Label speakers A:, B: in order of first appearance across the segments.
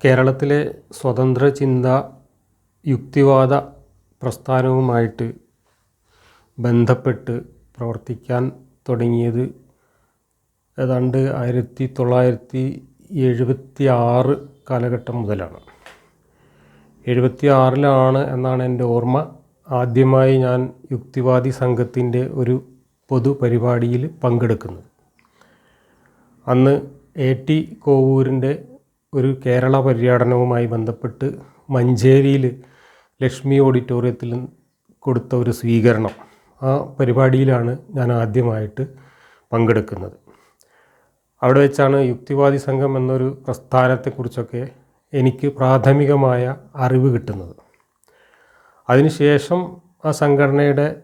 A: കേരളത്തിലെ സ്വതന്ത്ര ചിന്ത യുക്തിവാദ പ്രസ്ഥാനവുമായിട്ട് ബന്ധപ്പെട്ട് പ്രവർത്തിക്കാൻ തുടങ്ങിയത് ഏതാണ്ട് ആയിരത്തി തൊള്ളായിരത്തി എഴുപത്തി ആറ് കാലഘട്ടം മുതലാണ്. എഴുപത്തി ആറിലാണ് എന്നാണ് എന്റെ ഓർമ്മ. ആദ്യമായി ഞാൻ യുക്തിവാദി സംഘത്തിന്റെ ഒരു പൊതുപരിപാടിയിൽ പങ്കെടുക്കുന്നത്. അന്ന് എ ടി കോവൂരിന്റെ ഒരു കേരള പര്യടനവുമായി ബന്ധപ്പെട്ട് മഞ്ചേരിയിൽ ലക്ഷ്മി ഓഡിറ്റോറിയത്തിൽ കൊടുത്ത ഒരു സ്വീകരണം. ആ പരിപാടിയിലാണ് ഞാൻ ആദ്യമായിട്ട് പങ്കെടുക്കുന്നത്. അവിടെ വെച്ചാണ് യുക്തിവാദി സംഘം എന്നൊരു പ്രസ്ഥാനത്തെക്കുറിച്ചൊക്കെ എനിക്ക് പ്രാഥമികമായ അറിവ് കിട്ടുന്നത്. അതിനുശേഷം ആ സംഘടനയുടെ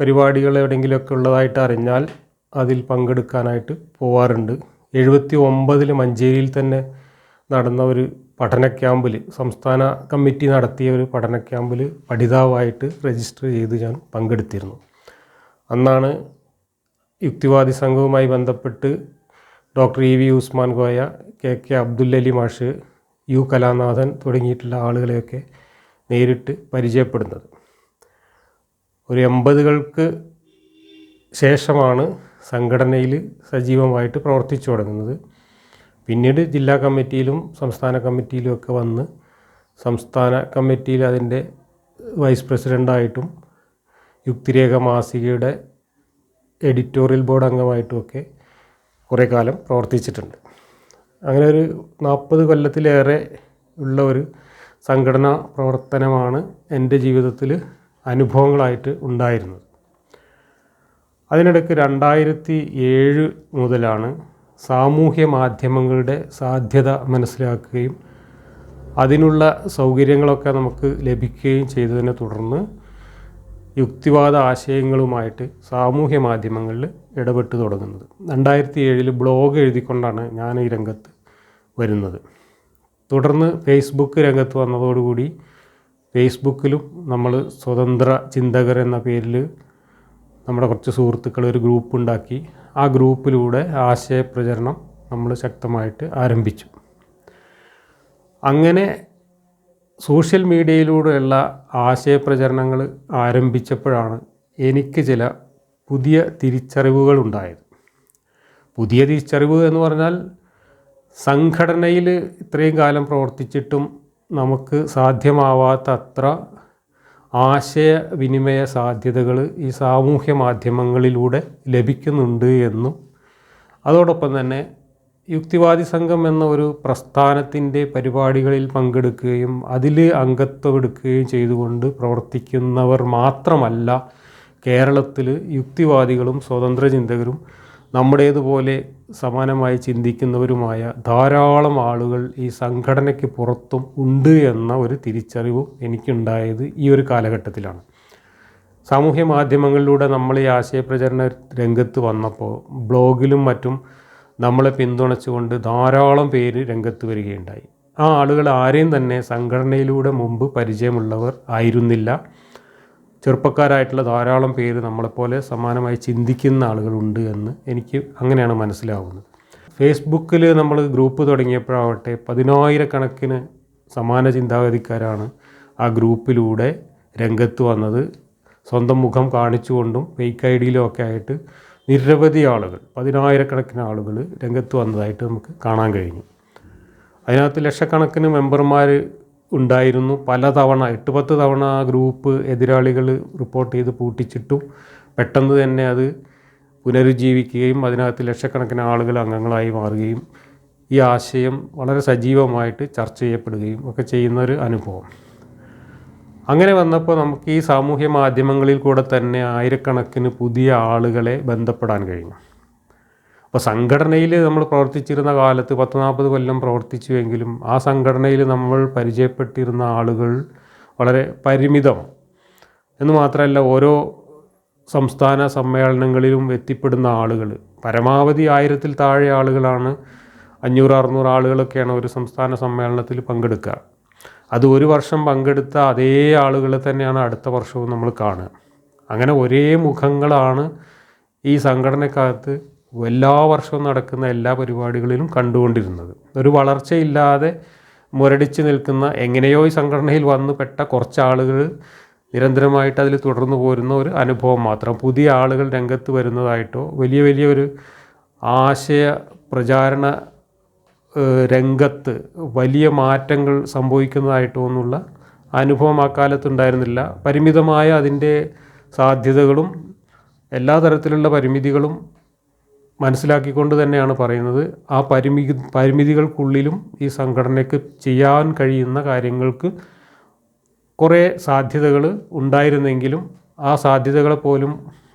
A: പരിപാടികൾ എവിടെയെങ്കിലുമൊക്കെ ഉള്ളതായിട്ട് അറിഞ്ഞാൽ അതിൽ പങ്കെടുക്കാനായിട്ട് പോവാറുണ്ട്. എഴുപത്തി ഒമ്പതിൽ മഞ്ചേരിയിൽ തന്നെ നടന്ന ഒരു പഠന ക്യാമ്പിൽ സംസ്ഥാന കമ്മിറ്റി നടത്തിയ ഒരു പഠന ക്യാമ്പിൽ പഠിതാവായിട്ട് രജിസ്റ്റർ ചെയ്ത് ഞാൻ പങ്കെടുത്തിരുന്നു. അന്നാണ് യുക്തിവാദി സംഘവുമായി ബന്ധപ്പെട്ട് doctor E V Usman Goya K K Abdullali മാഷ് യു കലാനാഥൻ തുടങ്ങിയിട്ടുള്ള ആളുകളെയൊക്കെ നേരിട്ട് പരിചയപ്പെടുന്നത്. ഒരു എൺപതുകൾക്ക് ശേഷമാണ് സംഘടനയിൽ സജീവമായിട്ട് പ്രവർത്തിച്ചു തുടങ്ങുന്നത്. പിന്നീട് ജില്ലാ കമ്മിറ്റിയിലും സംസ്ഥാന കമ്മിറ്റിയിലും ഒക്കെ വന്ന് സംസ്ഥാന കമ്മിറ്റിയിൽ അതിന്റെ വൈസ് പ്രസിഡന്റായിട്ടും യുക്തിരേഖ മാസികയുടെ എഡിറ്റോറിയൽ ബോർഡ് അംഗമായിട്ടുമൊക്കെ കുറേ കാലം പ്രവർത്തിച്ചിട്ടുണ്ട്. അങ്ങനെ ഒരു നാൽപ്പത് കൊല്ലത്തിലേറെ ഉള്ള ഒരു സംഘടനാ പ്രവർത്തനമാണ് എന്റെ ജീവിതത്തിൽ അനുഭവങ്ങളായിട്ട് ഉണ്ടായിരുന്നത്. അതിനിടയ്ക്ക് രണ്ടായിരത്തി ഏഴ് മുതലാണ് സാമൂഹ്യ മാധ്യമങ്ങളുടെ സാധ്യത മനസ്സിലാക്കുകയും അതിനുള്ള സൗകര്യങ്ങളൊക്കെ നമുക്ക് ലഭിക്കുകയും ചെയ്തതിനെ തുടർന്ന് യുക്തിവാദ ആശയങ്ങളുമായിട്ട് സാമൂഹ്യ മാധ്യമങ്ങളിൽ ഇടപെട്ട് തുടങ്ങുന്നത്. രണ്ടായിരത്തി ഏഴിൽ ബ്ലോഗ് എഴുതിക്കൊണ്ടാണ് ഞാൻ ഈ രംഗത്ത് വരുന്നത്. തുടർന്ന് ഫേസ്ബുക്ക് രംഗത്ത് വന്നതോടുകൂടി ഫേസ്ബുക്കിലും നമ്മൾ സ്വതന്ത്ര ചിന്തകർ എന്ന പേരിൽ നമ്മുടെ കുറച്ച് സുഹൃത്തുക്കൾ ഒരു ഗ്രൂപ്പ് ഉണ്ടാക്കി. ആ ഗ്രൂപ്പിലൂടെ ആശയപ്രചരണം നമ്മൾ ശക്തമായിട്ട് ആരംഭിച്ചു. അങ്ങനെ സോഷ്യൽ മീഡിയയിലൂടെയുള്ള ആശയപ്രചരണങ്ങൾ ആരംഭിച്ചപ്പോഴാണ് എനിക്ക് ചില പുതിയ തിരിച്ചറിവുകൾ ഉണ്ടായത്. പുതിയ തിരിച്ചറിവ് എന്ന് പറഞ്ഞാൽ സംഘടനയിൽ ഇത്രയും കാലം പ്രവർത്തിച്ചിട്ടും നമുക്ക് സാധ്യമാവാത്ത അത്ര ആശയവിനിമയ സാധ്യതകൾ ഈ സാമൂഹ്യ മാധ്യമങ്ങളിലൂടെ ലഭിക്കുന്നുണ്ട് എന്നും അതോടൊപ്പം തന്നെ യുക്തിവാദി സംഘം എന്ന ഒരു പ്രസ്ഥാനത്തിന്റെ പരിപാടികളിൽ പങ്കെടുക്കുകയും അതിൽ അംഗത്വം എടുക്കുകയും ചെയ്തുകൊണ്ട് പ്രവർത്തിക്കുന്നവർ മാത്രമല്ല കേരളത്തിൽ യുക്തിവാദികളും സ്വതന്ത്ര ചിന്തകരും നമ്മുടേതുപോലെ സമാനമായി ചിന്തിക്കുന്നവരുമായ ധാരാളം ആളുകൾ ഈ സംഘടനയ്ക്ക് പുറത്തും ഉണ്ട് എന്ന ഒരു തിരിച്ചറിവും എനിക്കുണ്ടായത് ഈ ഒരു കാലഘട്ടത്തിലാണ്. സാമൂഹ്യ മാധ്യമങ്ങളിലൂടെ നമ്മൾ ഈ ആശയപ്രചരണ രംഗത്ത് വന്നപ്പോൾ ബ്ലോഗിലും മറ്റും നമ്മളെ പിന്തുണച്ചുകൊണ്ട് ധാരാളം പേര് രംഗത്ത് വരികയുണ്ടായി. ആ ആളുകൾ ആരെയും തന്നെ സംഘടനയിലൂടെ മുമ്പ് പരിചയമുള്ളവർ ആയിരുന്നില്ല. ചെറുപ്പക്കാരായിട്ടുള്ള ധാരാളം പേര് നമ്മളെപ്പോലെ സമാനമായി ചിന്തിക്കുന്ന ആളുകളുണ്ട് എന്ന് എനിക്ക് അങ്ങനെയാണ് മനസ്സിലാവുന്നത്. ഫേസ്ബുക്കിൽ നമ്മൾ ഗ്രൂപ്പ് തുടങ്ങിയപ്പോഴാവട്ടെ പതിനായിരക്കണക്കിന് സമാന ചിന്താഗതിക്കാരാണ് ആ ഗ്രൂപ്പിലൂടെ രംഗത്ത് വന്നത്. സ്വന്തം മുഖം കാണിച്ചുകൊണ്ടും ഫേക്ക് ഐ ഡിയിലും ഒക്കെ ആയിട്ട് നിരവധി ആളുകൾ പതിനായിരക്കണക്കിന് ആളുകൾ രംഗത്ത് വന്നതായിട്ട് നമുക്ക് കാണാൻ കഴിഞ്ഞു. അതിനകത്ത് ലക്ഷക്കണക്കിന് മെമ്പർമാർ ഉണ്ടായിരുന്നു. പലതവണ എട്ട് പത്ത് തവണ ആ ഗ്രൂപ്പ് എതിരാളികൾ റിപ്പോർട്ട് ചെയ്ത് പൂട്ടിച്ചിട്ടും. പെട്ടെന്ന് തന്നെ അത് പുനരുജ്ജീവിക്കുകയും അതിനകത്ത് ലക്ഷക്കണക്കിന് ആളുകൾ അംഗങ്ങളായി മാറുകയും ഈ ആശയം വളരെ സജീവമായിട്ട് ചർച്ച ചെയ്യപ്പെടുകയും ഒക്കെ ചെയ്യുന്ന ഒരു അനുഭവം. അങ്ങനെ വന്നപ്പോൾ നമുക്ക് ഈ സാമൂഹ്യ മാധ്യമങ്ങളിൽ കൂടെ തന്നെ ആയിരക്കണക്കിന് പുതിയ ആളുകളെ ബന്ധപ്പെടാൻ കഴിഞ്ഞു. അപ്പോൾ സംഘടനയിൽ നമ്മൾ പ്രവർത്തിച്ചിരുന്ന കാലത്ത് പത്ത് നാൽപ്പത് കൊല്ലം പ്രവർത്തിച്ചുവെങ്കിലും ആ സംഘടനയിൽ നമ്മൾ പരിചയപ്പെട്ടിരുന്ന ആളുകൾ വളരെ പരിമിതം. എന്ന് മാത്രമല്ല ഓരോ സംസ്ഥാന സമ്മേളനങ്ങളിലും എത്തിപ്പെടുന്ന ആളുകൾ പരമാവധി ആയിരത്തിൽ താഴെ ആളുകളാണ് അഞ്ഞൂറ് അറുന്നൂറ് ആളുകളൊക്കെയാണ് ഒരു സംസ്ഥാന സമ്മേളനത്തിൽ പങ്കെടുക്കുക. അത് ഒരു വർഷം പങ്കെടുത്ത അതേ ആളുകളെ തന്നെയാണ് അടുത്ത വർഷവും നമ്മൾ കാണുക. അങ്ങനെ ഒരേ മുഖങ്ങളാണ് ഈ സംഘടനക്കകത്ത് എല്ലാ വർഷവും നടക്കുന്ന എല്ലാ പരിപാടികളിലും കണ്ടുകൊണ്ടിരുന്നത്. ഒരു വളർച്ചയില്ലാതെ മുരടിച്ച് നിൽക്കുന്ന എങ്ങനെയോ ഈ സംഘടനയിൽ വന്നു പെട്ട കുറച്ച് ആളുകൾ നിരന്തരമായിട്ട് അതിൽ തുടർന്നു പോരുന്ന ഒരു അനുഭവം മാത്രം. പുതിയ ആളുകൾ രംഗത്ത് വരുന്നതായിട്ടോ വലിയ വലിയ ഒരു ആശയ പ്രചാരണ രംഗത്ത് വലിയ മാറ്റങ്ങൾ സംഭവിക്കുന്നതായിട്ടോ എന്നുള്ള അനുഭവം ആ കാലത്തുണ്ടായിരുന്നില്ല പരിമിതമായ അതിന്റെ സാധ്യതകളും എല്ലാ തരത്തിലുള്ള പരിമിതികളും മനസ്സിലാക്കിക്കൊണ്ട് തന്നെയാണ് പറയുന്നത്. ആ പരിമിതി പരിമിതികൾക്കുള്ളിലും ഈ സംഘടനയ്ക്ക് ചെയ്യാൻ കഴിയുന്ന കാര്യങ്ങൾക്ക് കുറേ സാധ്യതകൾ ഉണ്ടായിരുന്നെങ്കിലും ആ സാധ്യതകളെ പോലും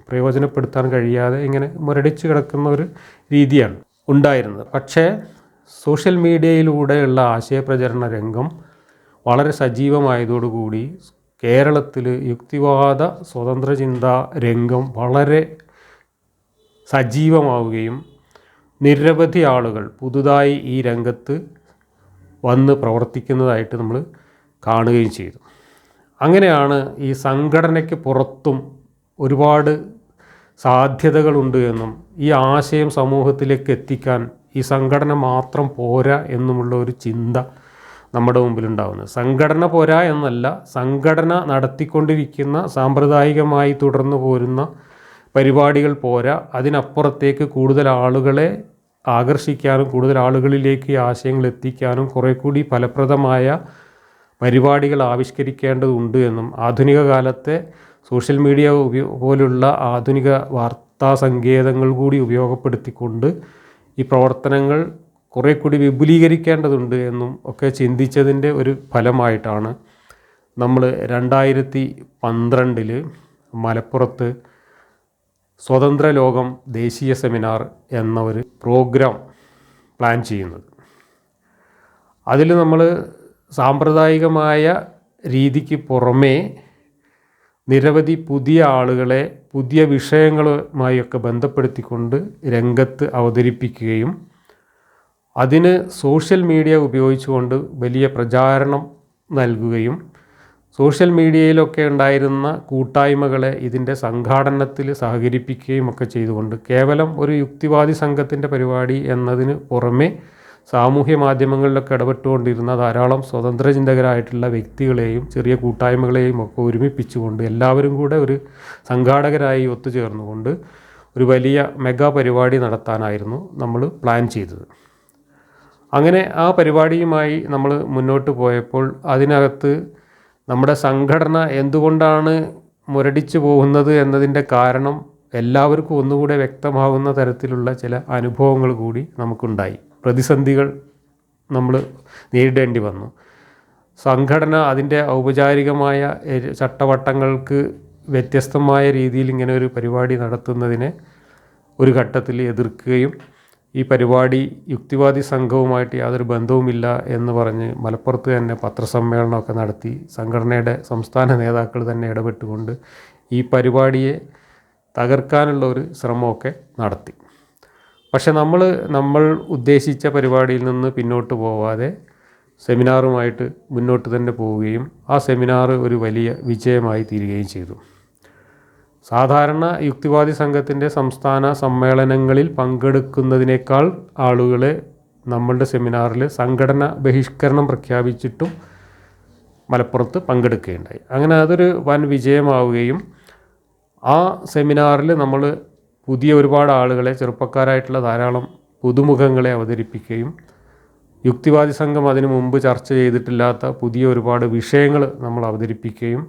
A: പ്രയോജനപ്പെടുത്താൻ കഴിയാതെ ഇങ്ങനെ മുരടിച്ച് കിടക്കുന്ന ഒരു രീതിയാണ് ഉണ്ടായിരുന്നത്. പക്ഷേ സോഷ്യൽ മീഡിയയിലൂടെയുള്ള ആശയപ്രചരണ രംഗം വളരെ സജീവമായതോടുകൂടി കേരളത്തിൽ യുക്തിവാദ സ്വതന്ത്ര ചിന്താ രംഗം വളരെ സജീവമാവുകയും നിരവധി ആളുകൾ പുതുതായി ഈ രംഗത്ത് വന്ന് പ്രവർത്തിക്കുന്നതായിട്ട് നമ്മൾ കാണുകയും ചെയ്തു. അങ്ങനെയാണ് ഈ സംഘടനയ്ക്ക് പുറത്തും ഒരുപാട് സാധ്യതകളുണ്ട് എന്നും ഈ ആശയം സമൂഹത്തിലേക്ക് എത്തിക്കാൻ ഈ സംഘടന മാത്രം പോരാ എന്നുമുള്ള ഒരു ചിന്ത നമ്മുടെ മുമ്പിലുണ്ടാകുന്നത് സംഘടന പോരാ എന്നല്ല സംഘടന നടത്തിക്കൊണ്ടിരിക്കുന്ന സാമ്പ്രദായികമായി തുടർന്നു പോരുന്ന പരിപാടികൾ പോരാ. അതിനപ്പുറത്തേക്ക് കൂടുതൽ ആളുകളെ ആകർഷിക്കാനും കൂടുതൽ ആളുകളിലേക്ക് ആശയങ്ങൾ എത്തിക്കാനും കുറേ കൂടി ഫലപ്രദമായ പരിപാടികൾ ആവിഷ്കരിക്കേണ്ടതുണ്ട് എന്നും ആധുനിക കാലത്തെ സോഷ്യൽ മീഡിയ പോലുള്ള ആധുനിക വാർത്താ സങ്കേതങ്ങൾ കൂടി ഉപയോഗപ്പെടുത്തിക്കൊണ്ട് ഈ പ്രവർത്തനങ്ങൾ കുറേ കൂടി വിപുലീകരിക്കേണ്ടതുണ്ട് എന്നും ഒക്കെ ചിന്തിച്ചതിന്റെ ഒരു ഫലമായിട്ടാണ് നമ്മൾ രണ്ടായിരത്തി പന്ത്രണ്ടിൽ മലപ്പുറത്ത് സ്വതന്ത്ര ലോകം ദേശീയ സെമിനാർ എന്ന ഒരു പ്രോഗ്രാം പ്ലാൻ ചെയ്യുന്നത്. അതിൽ നമ്മൾ സാമ്പ്രദായികമായ രീതിക്ക് പുറമേ നിരവധി പുതിയ ആളുകളെ പുതിയ വിഷയങ്ങളുമായൊക്കെ ബന്ധപ്പെടുത്തിക്കൊണ്ട് രംഗത്ത് അവതരിപ്പിക്കുകയും അതിന് സോഷ്യൽ മീഡിയ ഉപയോഗിച്ചുകൊണ്ട് വലിയ പ്രചാരണം നൽകുകയും സോഷ്യൽ മീഡിയയിലൊക്കെ ഉണ്ടായിരുന്ന കൂട്ടായ്മകളെ ഇതിന്റെ സംഘാടനത്തിൽ സഹകരിപ്പിക്കുകയും ഒക്കെ ചെയ്തുകൊണ്ട് കേവലം ഒരു യുക്തിവാദി സംഘത്തിന്റെ പരിപാടി എന്നതിന് പുറമേ സാമൂഹ്യ മാധ്യമങ്ങളിലൊക്കെ ഇടപെട്ടുകൊണ്ടിരുന്ന ധാരാളം സ്വതന്ത്ര ചിന്തകരായിട്ടുള്ള വ്യക്തികളെയും ചെറിയ കൂട്ടായ്മകളെയും ഒക്കെ ഒരുമിപ്പിച്ചുകൊണ്ട് എല്ലാവരും കൂടെ ഒരു സംഘാടകരായി ഒത്തുചേർന്നുകൊണ്ട് ഒരു വലിയ മെഗാ പരിപാടി നടത്താനായിരുന്നു നമ്മൾ പ്ലാൻ ചെയ്തത്. അങ്ങനെ ആ പരിപാടിയുമായി നമ്മൾ മുന്നോട്ട് പോയപ്പോൾ അതിനകത്ത് നമ്മുടെ സംഘടന എന്തുകൊണ്ടാണ് മുരടിച്ചു പോകുന്നത് എന്നതിന്റെ കാരണം എല്ലാവർക്കും ഒന്നുകൂടെ വ്യക്തമാകുന്ന തരത്തിലുള്ള ചില അനുഭവങ്ങൾ കൂടി നമുക്കുണ്ടായി. പ്രതിസന്ധികൾ നമ്മൾ നേരിടേണ്ടി വന്നു. സംഘടന അതിന്റെ ഔപചാരികമായ ചട്ടവട്ടങ്ങൾക്ക് വ്യത്യസ്തമായ രീതിയിൽ ഇങ്ങനെ ഒരു പരിപാടി നടത്തുന്നതിനെ ഒരു ഘട്ടത്തിൽ എതിർക്കുകയും ഈ പരിപാടി യുക്തിവാദി സംഘവുമായിട്ട് യാതൊരു ബന്ധവുമില്ല എന്ന് പറഞ്ഞ് മലപ്പുറത്ത് തന്നെ പത്രസമ്മേളനമൊക്കെ നടത്തി സംഘടനയുടെ സംസ്ഥാന നേതാക്കൾ തന്നെ ഇടപെട്ടുകൊണ്ട് ഈ പരിപാടിയെ തകർക്കാനുള്ള ഒരു ശ്രമമൊക്കെ നടത്തി. പക്ഷെ നമ്മൾ നമ്മൾ ഉദ്ദേശിച്ച പരിപാടിയിൽ നിന്ന് പിന്നോട്ട് പോവാതെ സെമിനാറുമായിട്ട് മുന്നോട്ട് തന്നെ പോവുകയും ആ സെമിനാർ ഒരു വലിയ വിജയമായി തീരുകയും ചെയ്തു. സാധാരണ യുക്തിവാദി സംഘത്തിന്റെ സംസ്ഥാന സമ്മേളനങ്ങളിൽ പങ്കെടുക്കുന്നതിനേക്കാൾ ആളുകളെ നമ്മളുടെ സെമിനാറിൽ സംഘടന ബഹിഷ്കരണം പ്രഖ്യാപിച്ചിട്ടും മലപ്പുറത്ത് പങ്കെടുക്കുകയുണ്ടായി. അങ്ങനെ അതൊരു വൻ വിജയമാവുകയും ആ സെമിനാറിൽ നമ്മൾ പുതിയ ഒരുപാട് ആളുകളെ ചെറുപ്പക്കാരായിട്ടുള്ള ധാരാളം പുതുമുഖങ്ങളെ അവതരിപ്പിക്കുകയും യുക്തിവാദി സംഘം അതിനു മുമ്പ് ചർച്ച ചെയ്തിട്ടില്ലാത്ത പുതിയ ഒരുപാട് വിഷയങ്ങൾ നമ്മൾ അവതരിപ്പിക്കുകയും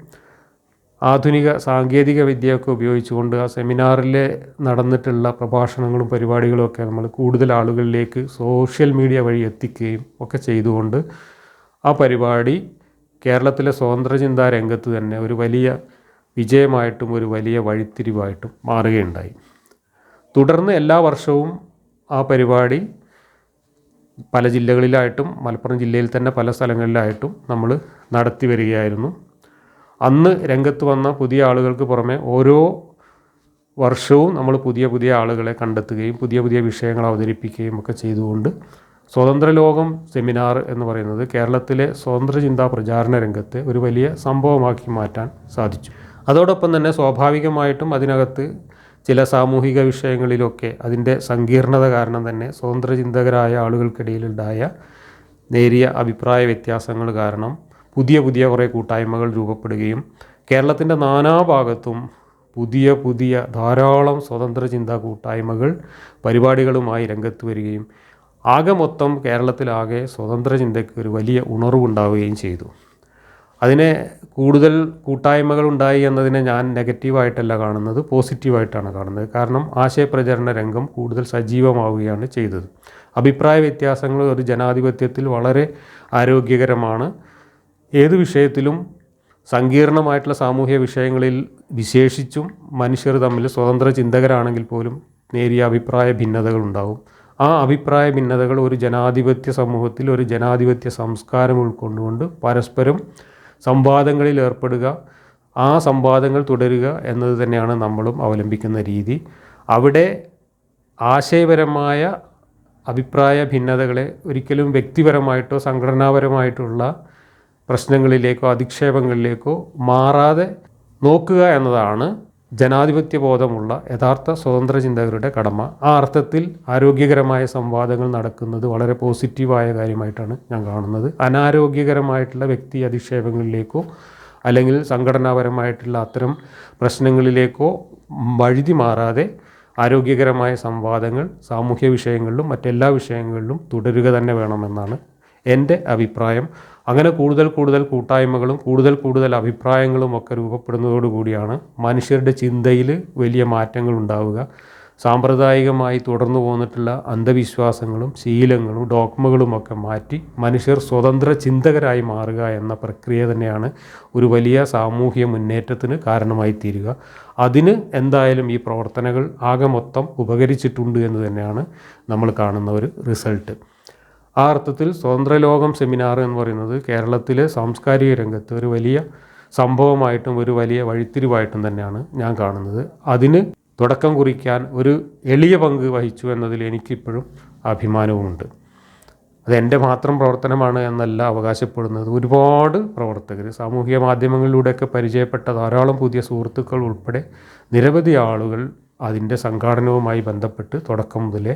A: ആധുനിക സാങ്കേതിക വിദ്യയൊക്കെ ഉപയോഗിച്ചുകൊണ്ട് ആ സെമിനാറിൽ നടന്നിട്ടുള്ള പ്രഭാഷണങ്ങളും പരിപാടികളുമൊക്കെ നമ്മൾ കൂടുതൽ ആളുകളിലേക്ക് സോഷ്യൽ മീഡിയ വഴി എത്തിക്കുകയും ഒക്കെ ചെയ്തുകൊണ്ട് ആ പരിപാടി കേരളത്തിലെ സ്വതന്ത്ര ചിന്താ രംഗത്ത് തന്നെ ഒരു വലിയ വിജയമായിട്ടും ഒരു വലിയ വഴിത്തിരിവായിട്ടും മാറുകയുണ്ടായി. തുടർന്ന് എല്ലാ വർഷവും ആ പരിപാടി പല ജില്ലകളിലായിട്ടും മലപ്പുറം ജില്ലയിൽ തന്നെ പല സ്ഥലങ്ങളിലായിട്ടും നമ്മൾ നടത്തി വരികയായിരുന്നു. അന്ന് രംഗത്ത് വന്ന പുതിയ ആളുകൾക്ക് പുറമെ ഓരോ വർഷവും നമ്മൾ പുതിയ പുതിയ ആളുകളെ കണ്ടെത്തുകയും പുതിയ പുതിയ വിഷയങ്ങൾ അവതരിപ്പിക്കുകയും ഒക്കെ ചെയ്തുകൊണ്ട് സ്വതന്ത്ര ലോകം സെമിനാർ എന്ന് പറയുന്നത് കേരളത്തിലെ സ്വതന്ത്ര ചിന്താ പ്രചാരണ രംഗത്തെ ഒരു വലിയ സംഭവമാക്കി മാറ്റാൻ സാധിച്ചു. അതോടൊപ്പം തന്നെ സ്വാഭാവികമായിട്ടും അതിനകത്ത് ചില സാമൂഹിക വിഷയങ്ങളിലൊക്കെ അതിന്റെ സങ്കീർണത കാരണം തന്നെ സ്വതന്ത്ര ചിന്തകരായ ആളുകൾക്കിടയിലുണ്ടായ നേരിയ അഭിപ്രായ വ്യത്യാസങ്ങൾ കാരണം പുതിയ പുതിയ കുറേ കൂട്ടായ്മകൾ രൂപപ്പെടുകയും കേരളത്തിന്റെ നാനാഭാഗത്തും പുതിയ പുതിയ ധാരാളം സ്വതന്ത്ര ചിന്താ കൂട്ടായ്മകൾ പരിപാടികളുമായി രംഗത്ത് വരികയും ആകെ മൊത്തം കേരളത്തിലാകെ സ്വതന്ത്ര ചിന്തയ്ക്ക് ഒരു വലിയ ഉണർവുണ്ടാവുകയും ചെയ്തു. അതിനെ കൂടുതൽ കൂട്ടായ്മകൾ ഉണ്ടായി എന്നതിനെ ഞാൻ നെഗറ്റീവായിട്ടല്ല കാണുന്നത് പോസിറ്റീവായിട്ടാണ് കാണുന്നത്. കാരണം ആശയപ്രചരണ രംഗം കൂടുതൽ സജീവമാവുകയാണ് ചെയ്തത്. അഭിപ്രായ വ്യത്യാസങ്ങൾ ഒരു ജനാധിപത്യത്തിൽ വളരെ ആരോഗ്യകരമാണ്. ഏത് വിഷയത്തിലും സങ്കീർണമായിട്ടുള്ള സാമൂഹ്യ വിഷയങ്ങളിൽ വിശേഷിച്ചും മനുഷ്യർ തമ്മിൽ സ്വതന്ത്ര ചിന്തകരാണെങ്കിൽ പോലും നേരിയ അഭിപ്രായ ഭിന്നതകൾ ഉണ്ടാവും. ആ അഭിപ്രായ ഭിന്നതകൾ ഒരു ജനാധിപത്യ സമൂഹത്തിൽ ഒരു ജനാധിപത്യ സംസ്കാരം ഉൾക്കൊണ്ടുകൊണ്ട് പരസ്പരം സംവാദങ്ങളിൽ ഏർപ്പെടുക ആ സംവാദങ്ങൾ തുടരുക എന്നത് തന്നെയാണ് നമ്മളും അവലംബിക്കുന്ന രീതി. അവിടെ ആശയപരമായ അഭിപ്രായ ഭിന്നതകളെ ഒരിക്കലും വ്യക്തിപരമായിട്ടോ സംഘടനാപരമായിട്ടുള്ള പ്രശ്നങ്ങളിലേക്കോ അധിക്ഷേപങ്ങളിലേക്കോ മാറാതെ നോക്കുക എന്നതാണ് ജനാധിപത്യ ബോധമുള്ള യഥാർത്ഥ സ്വതന്ത്ര ചിന്തകരുടെ കടമ. ആ അർത്ഥത്തിൽ ആരോഗ്യകരമായ സംവാദങ്ങൾ നടക്കുന്നത് വളരെ പോസിറ്റീവായ കാര്യമായിട്ടാണ് ഞാൻ കാണുന്നത്. അനാരോഗ്യകരമായിട്ടുള്ള വ്യക്തി അധിക്ഷേപങ്ങളിലേക്കോ അല്ലെങ്കിൽ സംഘടനാപരമായിട്ടുള്ള അത്തരം പ്രശ്നങ്ങളിലേക്കോ വഴുതി മാറാതെ ആരോഗ്യകരമായ സംവാദങ്ങൾ സാമൂഹ്യ വിഷയങ്ങളിലും മറ്റെല്ലാ വിഷയങ്ങളിലും തുടരുക തന്നെ വേണമെന്നാണ് എന്റെ അഭിപ്രായം. അങ്ങനെ കൂടുതൽ കൂടുതൽ കൂട്ടായ്മകളും കൂടുതൽ കൂടുതൽ അഭിപ്രായങ്ങളും ഒക്കെ രൂപപ്പെടുന്നതോടുകൂടിയാണ് മനുഷ്യരുടെ ചിന്തയിൽ വലിയ മാറ്റങ്ങൾ ഉണ്ടാവുക. സാമ്പ്രദായികമായി തുടർന്നു പോന്നിട്ടുള്ള അന്ധവിശ്വാസങ്ങളും ശീലങ്ങളും ഡോക്മകളും ഒക്കെ മാറ്റി മനുഷ്യർ സ്വതന്ത്ര ചിന്തകരായി മാറുക എന്ന പ്രക്രിയ തന്നെയാണ് ഒരു വലിയ സാമൂഹ്യ മുന്നേറ്റത്തിന് കാരണമായി തീരുക. അതിന് എന്തായാലും ഈ പ്രവർത്തനങ്ങൾ ആകെ മൊത്തം ഉപകരിച്ചിട്ടുണ്ട് എന്ന് തന്നെയാണ് നമ്മൾ കാണുന്ന ഒരു റിസൾട്ട്. ആ അർത്ഥത്തിൽ സ്വതന്ത്ര ലോകം സെമിനാർ എന്ന് പറയുന്നത് കേരളത്തിലെ സാംസ്കാരിക രംഗത്ത് ഒരു വലിയ സംഭവമായിട്ടും ഒരു വലിയ വഴിത്തിരിവായിട്ടും തന്നെയാണ് ഞാൻ കാണുന്നത്. അതിന് തുടക്കം കുറിക്കാൻ ഒരു എളിയ പങ്ക് വഹിച്ചു എന്നതിൽ എനിക്കിപ്പോഴും അഭിമാനവുമുണ്ട്. അതെന്റെ മാത്രം പ്രവർത്തനമാണ് എന്നല്ല അവകാശപ്പെടുന്നത്. ഒരുപാട് പ്രവർത്തകർ സാമൂഹിക മാധ്യമങ്ങളിലൂടെയൊക്കെ പരിചയപ്പെട്ട ധാരാളം പുതിയ സുഹൃത്തുക്കൾ ഉൾപ്പെടെ നിരവധി ആളുകൾ അതിന്റെ സംഘാടനവുമായി ബന്ധപ്പെട്ട് തുടക്കം മുതലേ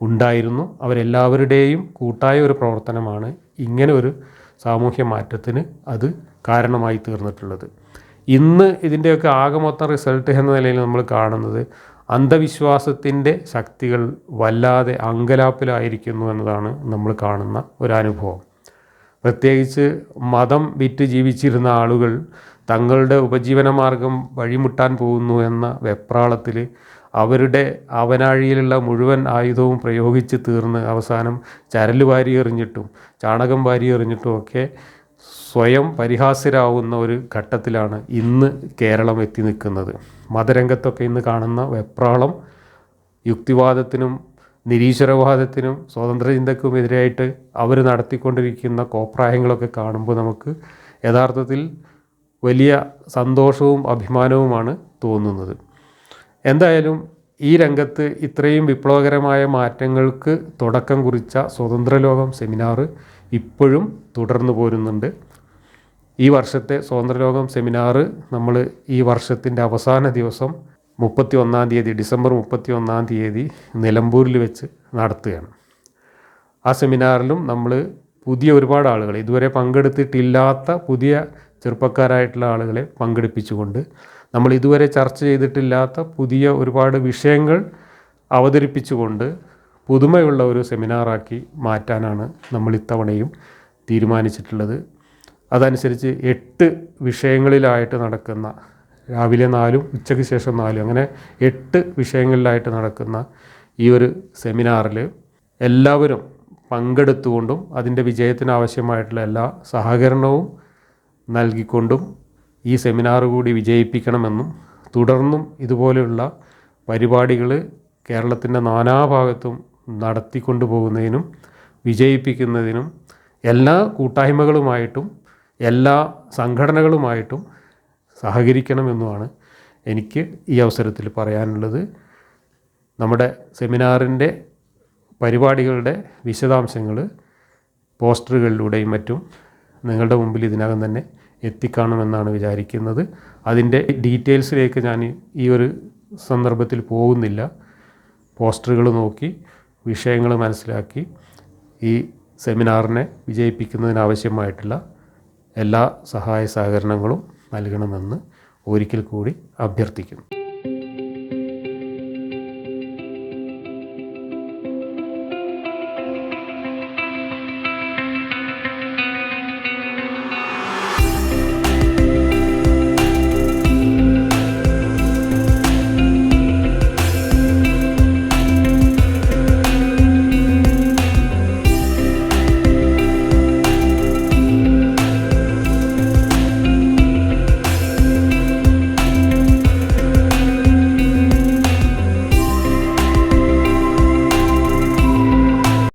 A: ഉണ്ടായിരുന്നു. അവരെല്ലാവരുടെയും കൂട്ടായ ഒരു പ്രവർത്തനമാണ് ഇങ്ങനെ ഒരു സാമൂഹ്യ മാറ്റത്തിന് അത് കാരണമായി തീർന്നിട്ടുള്ളത്. ഇന്ന് ഇതിന്റെയൊക്കെ ആകെ മൊത്തം റിസൾട്ട് എന്ന നിലയിൽ നമ്മൾ കാണുന്നത് അന്ധവിശ്വാസത്തിന്റെ ശക്തികൾ വല്ലാതെ അങ്കലാപ്പിലായിരിക്കുന്നു എന്നതാണ് നമ്മൾ കാണുന്ന ഒരു അനുഭവം. പ്രത്യേകിച്ച് മതം വിറ്റ് ജീവിച്ചിരുന്ന ആളുകൾ തങ്ങളുടെ ഉപജീവനമാർഗം വഴിമുട്ടാൻ പോകുന്നു എന്ന വെപ്രാളത്തിൽ അവരുടെ അവനാഴിയിലുള്ള മുഴുവൻ ആയുധവും പ്രയോഗിച്ച് തീർന്ന് അവസാനം ചരൽ വാരി എറിഞ്ഞിട്ടും ചാണകം വാരി എറിഞ്ഞിട്ടും ഒക്കെ സ്വയം പരിഹാസ്യരാവുന്ന ഒരു ഘട്ടത്തിലാണ് ഇന്ന് കേരളം എത്തി നിൽക്കുന്നത്. മതരംഗത്തൊക്കെ ഇന്ന് കാണുന്ന വെപ്രാളം യുക്തിവാദത്തിനും നിരീശ്വരവാദത്തിനും സ്വതന്ത്ര ചിന്തക്കുമെതിരായിട്ട് അവർ നടത്തിക്കൊണ്ടിരിക്കുന്ന കോപ്രായങ്ങളൊക്കെ കാണുമ്പോൾ നമുക്ക് യഥാർത്ഥത്തിൽ വലിയ സന്തോഷവും അഭിമാനവുമാണ് തോന്നുന്നത്. എന്തായാലും ഈ രംഗത്ത് ഇത്രയും വിപ്ലവകരമായ മാറ്റങ്ങൾക്ക് തുടക്കം കുറിച്ച സ്വതന്ത്ര ലോകം സെമിനാർ ഇപ്പോഴും തുടർന്നു പോരുന്നുണ്ട്. ഈ വർഷത്തെ സ്വതന്ത്രലോകം സെമിനാർ നമ്മൾ ഈ വർഷത്തിന്റെ അവസാന ദിവസം മുപ്പത്തി ഒന്നാം തീയതി ഡിസംബർ മുപ്പത്തി ഒന്നാം തീയതി നിലമ്പൂരിൽ വെച്ച് നടത്തുകയാണ്. ആ സെമിനാറിലും നമ്മൾ പുതിയ ഒരുപാട് ആളുകൾ ഇതുവരെ പങ്കെടുത്തിട്ടില്ലാത്ത പുതിയ ചെറുപ്പക്കാരായിട്ടുള്ള ആളുകളെ പങ്കെടുപ്പിച്ചുകൊണ്ട് നമ്മൾ ഇതുവരെ ചർച്ച ചെയ്തിട്ടില്ലാത്ത പുതിയ ഒരുപാട് വിഷയങ്ങൾ അവതരിപ്പിച്ചുകൊണ്ട് പുതുമയുള്ള ഒരു സെമിനാറാക്കി മാറ്റാനാണ് നമ്മൾ ഇത്തവണയും തീരുമാനിച്ചിട്ടുള്ളത്. അതനുസരിച്ച് എട്ട് വിഷയങ്ങളിലായിട്ട് നടക്കുന്ന രാവിലെ നാലും ഉച്ചയ്ക്ക് ശേഷം നാലും അങ്ങനെ എട്ട് വിഷയങ്ങളിലായിട്ട് നടക്കുന്ന ഈ ഒരു സെമിനാറിൽ എല്ലാവരും പങ്കെടുത്തുകൊണ്ടും അതിന്റെ വിജയത്തിന് ആവശ്യമായിട്ടുള്ള എല്ലാ സഹകരണവും നൽകിക്കൊണ്ടും ഈ സെമിനാർ കൂടി വിജയിപ്പിക്കണമെന്നും തുടർന്നും ഇതുപോലെയുള്ള പരിപാടികൾ കേരളത്തിന്റെ നാനാഭാഗത്തും നടത്തിക്കൊണ്ടു പോകുന്നതിനും വിജയിപ്പിക്കുന്നതിനും എല്ലാ കൂട്ടായ്മകളുമായിട്ടും എല്ലാ സംഘടനകളുമായിട്ടും സഹകരിക്കണമെന്നുമാണ് എനിക്ക് ഈ അവസരത്തിൽ പറയാനുള്ളത്. നമ്മുടെ സെമിനാറിന്റെ പരിപാടികളുടെ വിശദാംശങ്ങൾ പോസ്റ്ററുകളിലൂടെയും മറ്റും നിങ്ങളുടെ മുമ്പിൽ ഇതിനകം തന്നെ എത്തിക്കാണുമെന്നാണ് വിചാരിക്കുന്നത്. അതിന്റെ ഡീറ്റെയിൽസിലേക്ക് ഞാൻ ഈ ഒരു സന്ദർഭത്തിൽ പോകുന്നില്ല. പോസ്റ്ററുകൾ നോക്കി വിഷയങ്ങൾ മനസ്സിലാക്കി ഈ സെമിനാറിനെ വിജയിപ്പിക്കുന്നതിനാവശ്യമായിട്ടുള്ള എല്ലാ സഹായ സഹകരണങ്ങളും നൽകണമെന്ന് ഒരിക്കൽ കൂടി അഭ്യർത്ഥിക്കുന്നു.